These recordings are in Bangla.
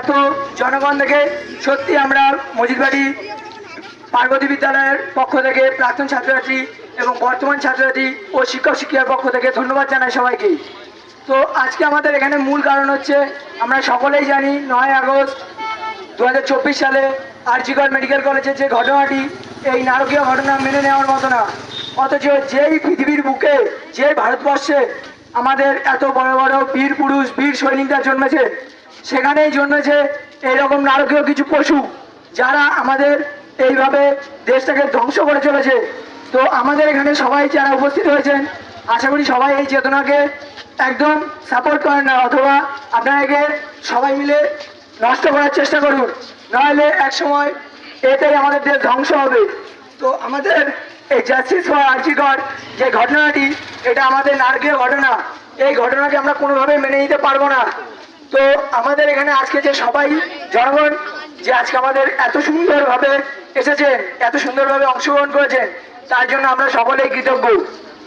এত জনগণ দেখে সত্যি আমরা মজিদবাড়ি পার্বতী বিদ্যালয়ের পক্ষ থেকে প্রাক্তন ছাত্রছাত্রী এবং বর্তমান ছাত্রছাত্রী ও শিক্ষক শিক্ষিকার পক্ষ থেকে ধন্যবাদ জানাই সবাইকে। তো আজকে আমাদের এখানে মূল কারণ হচ্ছে আমরা সকলেই জানি নয় আগস্ট দু হাজার চব্বিশ সালে আরজিগড় মেডিকেল কলেজের যে ঘটনাটি, এই নারকীয় ঘটনা মেনে নেওয়ার মতো না। অথচ যেই পৃথিবীর বুকে যে ভারতবর্ষে আমাদের এত বড় বড় বীর পুরুষ, বীর সৈনিকরা জন্মেছে সেখানেই জন্মেছে এইরকম নারকীয় কিছু পশু যারা আমাদের এইভাবে দেশটাকে ধ্বংস করে চলেছে। তো আমাদের এখানে সবাই যারা উপস্থিত হয়েছেন, আশা করি সবাই এই চেতনাকে একদম সাপোর্ট করেন না, অথবা আপনাকে সবাই মিলে নষ্ট করার চেষ্টা করুন। নাহলে এক সময় এটাই আমাদের দেশ ধ্বংস হবে। তো আমাদের এই জাস্টিস ফর আর্জিকর যে ঘটনাটি, এটা আমাদের নারকীয় ঘটনা। এই ঘটনাকে আমরা কোনোভাবে মেনে নিতে পারব না। তো আমাদের এখানে আজকে যে সবাই জনগণ, যে আজকে আমাদের এত সুন্দরভাবে এসেছেন এত সুন্দরভাবে অংশগ্রহণ করেছেন তার জন্য আমরা সকলেই কৃতজ্ঞ।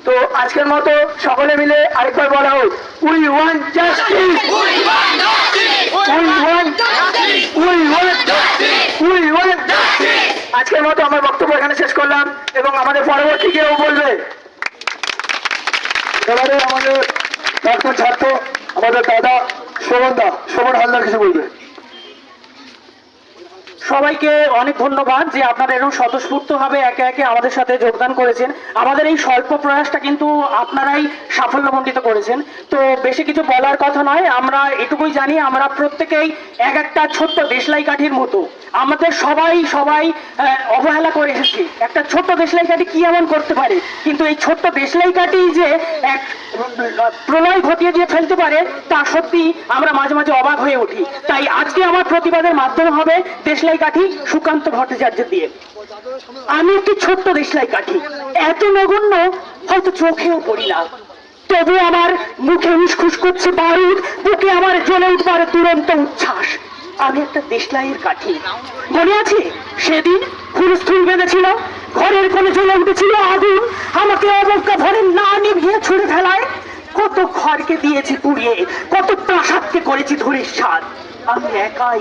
তো আজকের মতো সকলে মিলে আরেকবার বলা হোক, উই ওয়ান ওয়ান আজকের মতো আমার বক্তব্য এখানে শেষ করলাম এবং আমাদের পরবর্তী কেউ বলবে? এবারে আমাদের ছাত্র, আমাদের দাদা বলবে। সবাইকে অনেক ধন্যবাদ যে আপনারা এরকম স্বতঃস্ফূর্তভাবে একে একে আমাদের সাথে যোগদান করেছেন। আমাদের এই স্বল্প প্রয়াসটা কিন্তু আপনারাই সাফল্যমণ্ডিত করেছেন। তো বেশি কিছু বলার কথা নয়, আমরা এটুকুই জানি, আমরা প্রত্যেকেই এক একটা ছোট্ট দেশলাই কাঠির মতো। আমাদের সবাই সবাই অবহেলা করে এসেছি একটা ছোট্ট দেশলাই কাঠি কি এমন করতে পারে? কিন্তু এই ছোট্ট দেশলাই কাঠি যে এক প্রলয় ঘটিয়ে দিয়ে ফেলতে পারে, তা সত্যি আমরা মাঝে মাঝে অবাক হয়ে উঠি। তাই আজকে আমার প্রতিবাদের মাধ্যম হবে দেশলাই কাঠি সুকান্ত ভট্টাচার্য দিয়ে। আমি একটি ছোট্ট দেশলাই কাঠি এত নগণ্য হয়তো চোখেও পড়ি না। তবু আমার মুখে উসখুস করছে বারুদ, বুকে আমার জ্বলে উঠবার দুরন্ত উচ্ছ্বাস। আমি একটা দেশলাইয়ের কাঠি। মনে আছে? সেদিন হুলস্থুল বেঁধেছিল, ঘরের কোণে জ্বলে উঠেছিল আগুন। আমাকে অবজ্ঞা ভরে না নিভিয়ে ছুড়ে ফেলায়। কত ঘরকে দিয়েছি পুড়িয়ে, কত প্রাসাদকে করেছি ধরির স্বাদ আমি একাই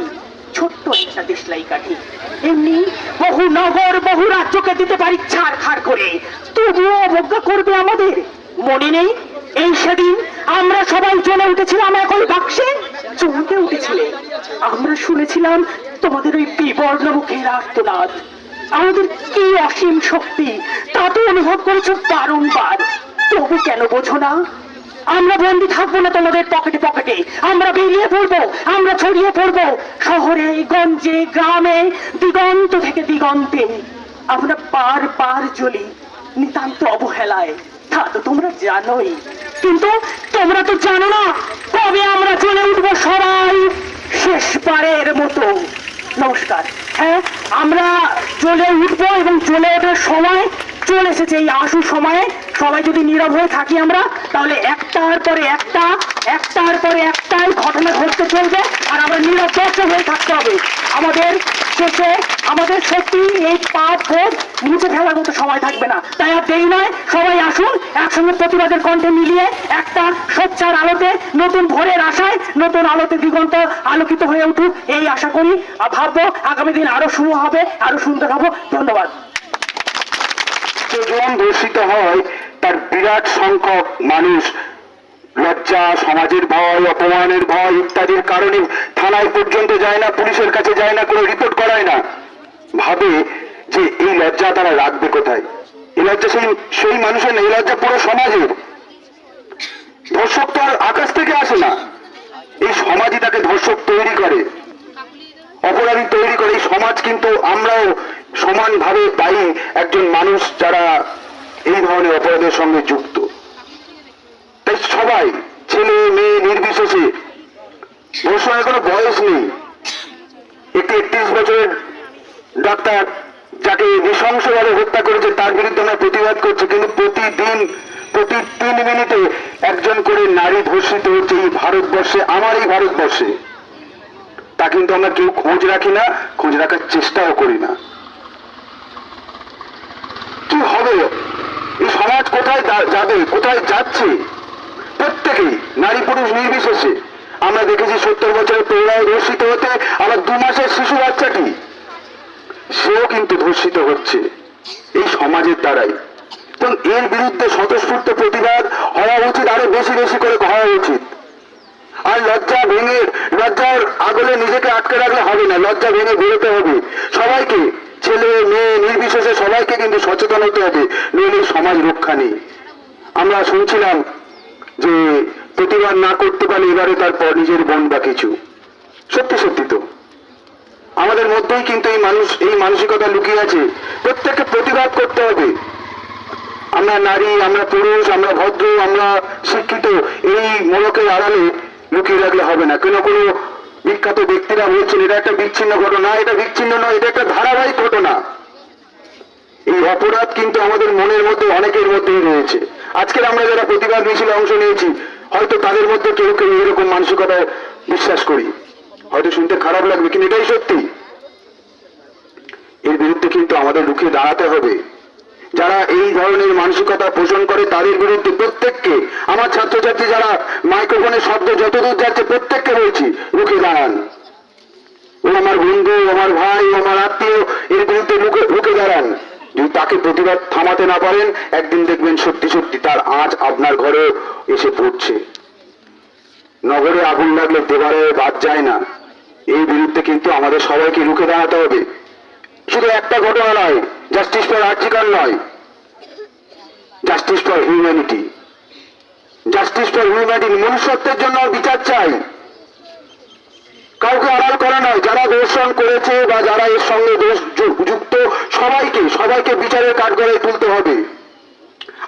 ছোট্ট একটা দেশলাই কাঠি। এমনি বহু নগর, বহু রাজ্যকে দিতে পারি ছাড় খাড় করে। তবুও অবজ্ঞা করবে আমাদের? মনে নেই? এই সেদিন আমরা সবাই চলে উঠেছিলাম এখন বাক্সে। চমকে উঠেছিলে। আমরা শুনেছিলাম তোমাদের ওই বিবর্ণ মুখের আর্তনাদ আমাদের কি অসীম শক্তি তা তো অনুভব করেছ বারংবার। তবু কেন বোঝো না? আমরা বন্দি থাকব না তোমাদের পকেটে পকেটে। আমরা বেরিয়ে পড়ব, আমরা ছড়িয়ে পড়ব শহরে, গঞ্জে, গ্রামে, দিগন্ত থেকে দিগন্তে। আমরা পার পার জ্বলি, নিতান্ত অবহেলায়। তা তো তোমরা জানোই। কিন্তু তোমরা তো জানো না, কবে আমরা চলে উঠবো সবাই? শেষবারের মতো। নমস্কার। হ্যাঁ আমরা চলে উঠবো এবং চলে ওঠার সময় চলে এসেছে এই আশু সময়ে। সবাই যদি নীরব হয়ে থাকি আমরা, তাহলে একটার পরে একটা, একটার পরে একটাই ঘটনা ঘটতে চলবে আর আমরা নীরব হয়ে থাকতে হবে। আমাদের শেষে আমাদের সত্যি এই পাপ বোধ মুছে ফেলার মতো সময় থাকবে না। তাই আর দেরি নয়, সবাই আসুন, একসঙ্গে প্রতিবাদের কণ্ঠে মিলিয়ে একটা সোচ্চার আলোতে, নতুন ভোরের আশায়, নতুন আলোতে দিগন্ত আলোকিত হয়ে উঠুক, এই আশা করি। ভাববো, আগামী দিন আরও শুরু হবে, আরও সুন্দর হব। ধন্যবাদ। জন ধর্ষিত হয়, তার বিরাট সংখ্যক মানুষ, লজ্জা, সমাজের ভয়, অপমানের ভয় ইত্যাদির কারণে থানায় পর্যন্ত যায় না, পুলিশের কাছে যায় না, কোনো রিপোর্ট করায় না। ভাবে যে এই লজ্জা তারা রাখবে কোথায়? এই লজ্জা সেই সেই মানুষের এই লজ্জা পুরো সমাজের। ধর্ষক তো আর আকাশ থেকে আসে না। এই সমাজই তাকে ধর্ষক তৈরি করে। অপরাধী তৈরি করে। এই সমাজ কিন্তু আমরাও সমানভাবে পাই একজন মানুষ যারা এই ধরনের অপরাধের সঙ্গে যুক্ত। তাই সবাই, ছেলে, মেয়ে, নির্বিশেষে, ধর্ষণের কোনো বয়স নেই। একটি একত্রিশ বছরের ডাক্তার যাকে নৃশংসভাবে হত্যা করেছে, তার বিরুদ্ধে আমরা প্রতিবাদ করছি। কিন্তু প্রতিদিন প্রতি তিন মিনিটে একজন করে নারী ধর্ষিত হচ্ছে এই ভারতবর্ষে, আমার এই ভারতবর্ষে। তা কিন্তু আমরা কেউ খোঁজ রাখি না, খোঁজ রাখার চেষ্টাও করি না। কি হবে? এই সমাজ কোথায় যাবে, কোথায় যাচ্ছে? প্রত্যেকেই, নারী পুরুষ নির্বিশেষে। আমরা দেখেছি সত্তর বছরের প্রৌঢ়ায় ধর্ষিত হতে, আবার দু মাসের শিশু বাচ্চাটি। সেও কিন্তু ধর্ষিত হচ্ছে এই সমাজের দ্বারাই। তো এর বিরুদ্ধে স্বতঃস্ফূর্ত প্রতিবাদ হওয়া উচিত, আরও বেশি বেশি করে হওয়া উচিত। আর লজ্জা ভেঙে, লজ্জার আগলে নিজেকে আটকে রাখলে হবে না, লজ্জা ভেঙে বেরোতে হবে। সবাইকে, ছেলে, মেয়ে, নির্বিশেষে সবাইকে কিন্তু সচেতন হতে হবে, নইলে সমাজ রক্ষা নেই। আমরা শুনছিলাম যে প্রতিবাদ না করতে পারলে এবারে তারপর নিজের বোন বা কিছু। সত্যি সত্যি তো। আমাদের মধ্যেই কিন্তু এই মানুষ, এই মানসিকতা লুকিয়ে আছে। প্রত্যেককে প্রতিবাদ করতে হবে। আমরা নারী, আমরা পুরুষ, আমরা ভদ্র, আমরা শিক্ষিত, এই মোড়কের আড়ালে লুকিয়ে রাখলে হবে না। কোনো কোনো বিখ্যাত ব্যক্তিরা বলছেন, এটা একটা বিচ্ছিন্ন ঘটনা। এটা বিচ্ছিন্ন নয়, এটা একটা ধারাবাহিক ঘটনা। এই অপরাধ কিন্তু আমাদের মনের মধ্যে, অনেকের মধ্যেই রয়েছে। আজকের আমরা যারা প্রতিবাদ মিছিলে অংশ নিয়েছি, হয়তো তাদের মধ্যে কেউ কেউ এরকম মানসিকতায় বিশ্বাস করি। হয়তো শুনতে খারাপ লাগবে, কিন্তু এটাই সত্যি। এর বিরুদ্ধে কিন্তু আমাদের রুখে দাঁড়াতে হবে। যারা এই ধরনের মানসিকতা পোষণ করে, তাদের বিরুদ্ধে প্রত্যেককে, আমার ছাত্রছাত্রী যারা মাইক্রোফোনের শব্দ যতদূর যাচ্ছে, প্রত্যেককে বলছি, রুখে দাঁড়ান। ও আমার বন্ধু আমার ভাই আমার আত্মীয়, এর বিরুদ্ধে রুখে রুখে দাঁড়ান। যদি তাকে প্রতিবাদ থামাতে না পারেন, একদিন দেখবেন সত্যি সত্যি তার আজ আপনার ঘরে এসে পড়ছে। নগরে আগুন লাগলে দেবারে বাদ যায় না। এই বিরুদ্ধে কিন্তু আমাদের সবাইকে রুখে দাঁড়াতে হবে। শুধু একটা ঘটনা নয় জাস্টিস ফর আর্জিকাল নয় justice for humanity justice for humanity মনুষ্যত্বের জন্য বিচার চাই। কাউকে আড়াল করা নয়, যারা দর্শন করেছে বা যারা এর সঙ্গে দোষ যুক্ত, সবাইকে সবাইকে বিচারের কাঠগড়ায় তুলতে হবে।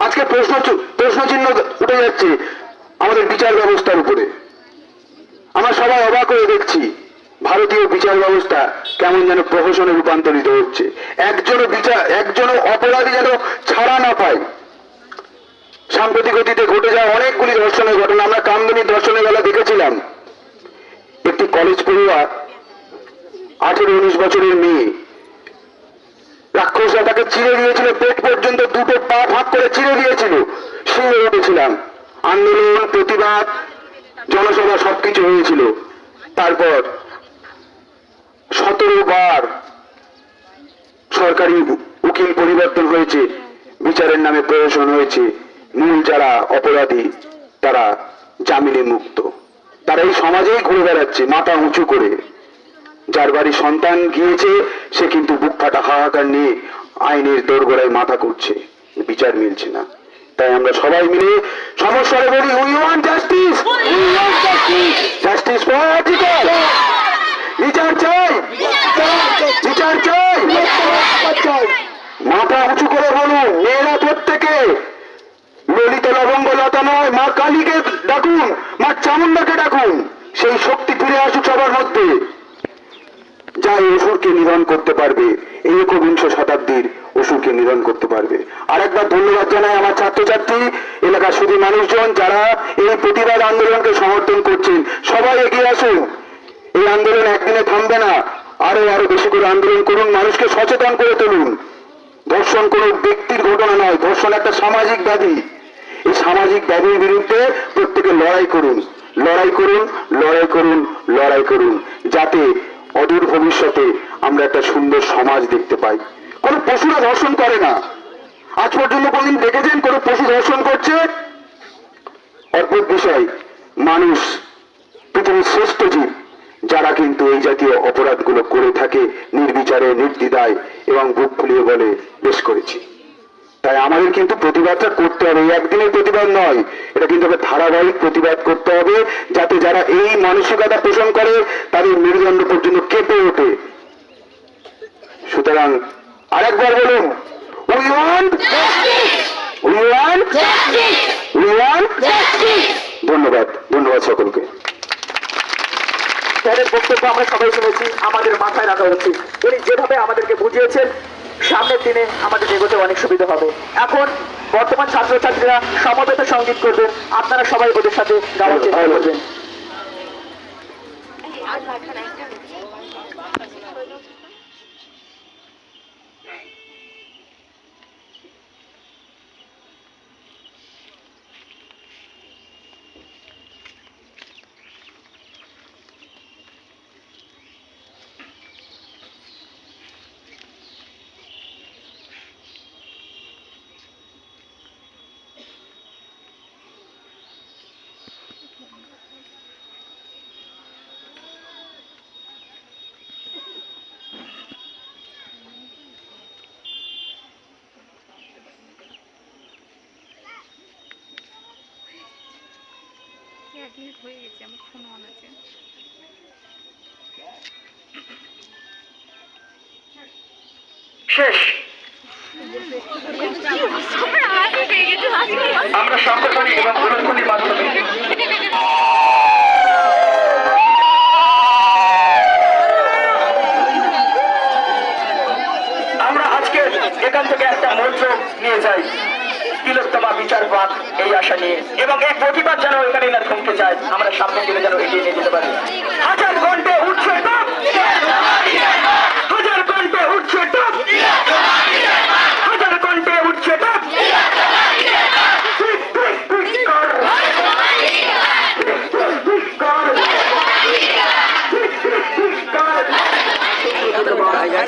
আজকে প্রশ্ন প্রশ্ন চিহ্ন উঠে যাচ্ছে আমাদের বিচার ব্যবস্থার উপরে। আমরা সবাই অবাক হয়ে দেখছি। ভারতীয় বিচার ব্যবস্থা কেমন যেন প্রহসনে রূপান্তরিত হচ্ছে। একজনও বিচার একজনও অপরাধী যেন ছাড়া না পায়। সাম্প্রতিক অতীতে ঘটে যাওয়া অনেকগুলি ধর্ষণের ঘটনা, আমরা কামদুনি ধর্ষণের বেলা দেখেছিলাম। একটি কলেজ পড়ুয়া, আঠেরো উনিশ বছরের মেয়ে, রাক্ষসরা তাকে চিড়ে দিয়েছিল, পেট পর্যন্ত দুটো পা ভাগ করে চিড়ে দিয়েছিল। শিঙে উঠেছিলাম আন্দোলন, প্রতিবাদ, জনসভা সবকিছু হয়েছিল। তারপর সতেরো বার সরকারি উকিল পরিবর্তন হয়েছে, বিচারের নামে প্রহসন হয়েছে, মূল যারা অপরাধী, তারা জামিনে মুক্ত। তারা এই সমাজেই ঘুরে বেড়াচ্ছে, মাথা উঁচু করে। যার বাড়ি সন্তান গিয়েছে, সে কিন্তু বুক ফাটা হাহাকার নিয়ে আইনের দোরগোড়ায় মাথা করছে বিচার মিলছে না। তাই আমরা সবাই মিলে সমস্যারে বলি we want justice justice for বিচার চাই। মাথা উঁচু করে বলুন, মেয়েরা প্রত্যেকে। ললিত লবঙ্গ নয়, মা কালীকে ডাকুন, মা চামুন্ডাকে ডাকুন। সেই শক্তি ফিরে আসুক সবার মধ্যে। যা এই অসুরকে নিধন করতে পারবে, এই একবিংশ শতাব্দীর অসুরকে নিধন করতে পারবে। আরেকবার ধন্যবাদ জানাই আমার ছাত্রছাত্রী, এলাকার শুধু মানুষজন যারা এই প্রতিবাদ আন্দোলনকে সমর্থন করছেন। সবাই এগিয়ে আসুন। এই আন্দোলন একদিনে থামবে না। আরও আরও বেশি করে আন্দোলন করুন, মানুষকে সচেতন করে তুলুন। ধর্ষণ কোনো ব্যক্তির ঘটনা নয়, ধর্ষণ একটা সামাজিক ব্যাধি এই সামাজিক ব্যাধির বিরুদ্ধে প্রত্যেকে লড়াই করুন লড়াই করুন লড়াই করুন লড়াই করুন, যাতে অদূর ভবিষ্যতে আমরা একটা সুন্দর সমাজ দেখতে পাই। কোনো পশুরা ধর্ষণ করে না। আজ পর্যন্ত কোনদিন দেখেছেন কোনো পশু ধর্ষণ করছে? অদ্ভুত বিষয়। মানুষ পৃথিবীর শ্রেষ্ঠ জীব। যারা কিন্তু এই জাতীয় অপরাধগুলো করে থাকে, নির্বিচারে, নির্দ্বিধায় এবং বুক ফুলিয়ে বলে, বেশ করেছি। তাই আমাদের কিন্তু প্রতিবাদটা করতে হবে একদিনের প্রতিবাদ নয়, এটা কিন্তু ধারাবাহিক প্রতিবাদ করতে হবে, যাতে যারা এই মানসিকতা পোষণ করে, তাদের মেরুদণ্ড পর্যন্ত কেঁপে ওঠে। সুতরাং আরেকবার বলুন, we want we want we want ধন্যবাদ ধন্যবাদ সকলকে। স্যারের বক্তব্য আমরা সবাই শুনেছি, আমাদের মাথায় রাখা উচিত। উনি যেভাবে আমাদেরকে বুঝিয়েছেন, সামনের দিনে আমাদের এগোতে অনেক সুবিধা হবে। এখন বর্তমান ছাত্রছাত্রীরা সমবেত সংগীত করবেন, আপনারা সবাই ওদের সাথে গাওয়ার চেষ্টা করবেন। এক মিনিট হয়ে গেছে, আমার ফোন অন আছে। আমরা সংগঠনী আমরা আজকে এখান থেকে একটা মঞ্চ নিয়ে যাই। তিলোত্তমা বিচারবাদ এই আশা নিয়ে। এবং এই প্রতিবাদ যেন এখানে না থমকে যায় আমরা সামনে দিকে যেন এগিয়ে নিয়ে যেতে পারি। হাজার ঘন্টে উঠছে হাজার ঘন্টে উঠছে